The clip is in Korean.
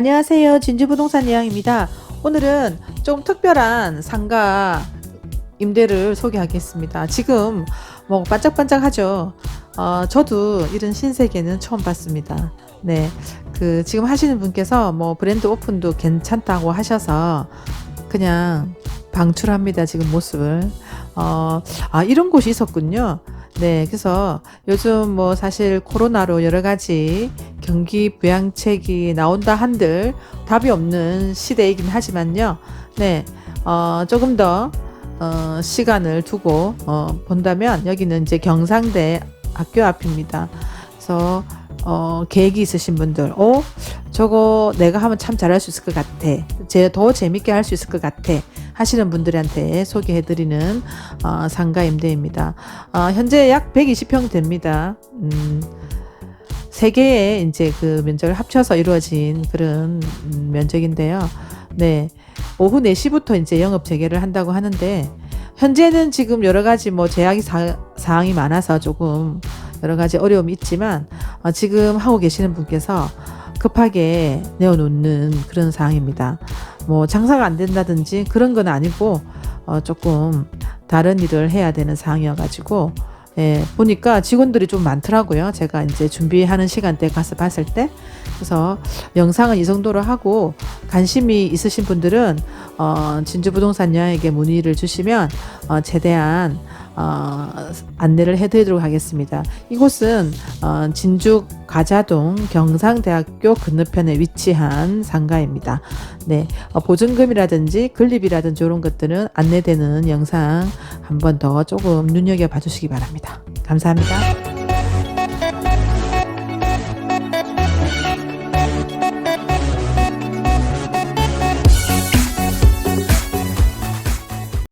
안녕하세요. 진주부동산 이양입니다. 오늘은 좀 특별한 상가 임대를 소개하겠습니다. 지금 뭐 반짝반짝하죠. 어, 저도 이런 신세계는 처음 봤습니다. 네, 그 지금 하시는 분께서 뭐 브랜드 오픈도 괜찮다고 하셔서 그냥 방출합니다. 지금 모습을. 어, 아 이런 곳이 있었군요. 네, 그래서 요즘 뭐 사실 코로나로 여러 가지 경기 부양책이 나온다 한들 답이 없는 시대이긴 하지만요. 네, 어, 조금 더 어, 시간을 두고 어, 본다면 여기는 이제 경상대 학교 앞입니다. 그래서 어, 계획이 있으신 분들, 어, 저거 내가 하면 참 잘할 수 있을 것 같아. 제 더 재밌게 할 수 있을 것 같아. 하시는 분들한테 소개해드리는 어, 상가 임대입니다. 어, 현재 약 120평 됩니다. 음, 세 개의 이제 그 면적을 합쳐서 이루어진 그런 음, 면적인데요. 네. 오후 4시부터 이제 영업 재개를 한다고 하는데 현재는 지금 여러 가지 뭐 제약이 사, 사항이 많아서 조금 여러 가지 어려움이 있지만 어, 지금 하고 계시는 분께서 급하게 내어놓는 그런 상황입니다. 뭐 장사가 안 된다든지 그런 건 아니고 어, 조금 다른 일을 해야 되는 상황이어가지고 예, 보니까 직원들이 좀 많더라고요. 제가 이제 준비하는 시간대 가서 봤을 때. 그래서 영상은 이 정도로 하고 관심이 있으신 분들은 어, 진주부동산 여에게 문의를 주시면 어, 최대한 어, 안내를 해드리도록 하겠습니다. 이곳은 어, 진주 가자동 경상대학교 건너편에 위치한 상가입니다. 네, 어, 보증금이라든지 건립이라든지 이런 것들은 안내되는 영상 한 번 더 조금 눈여겨 봐주시기 바랍니다. 감사합니다.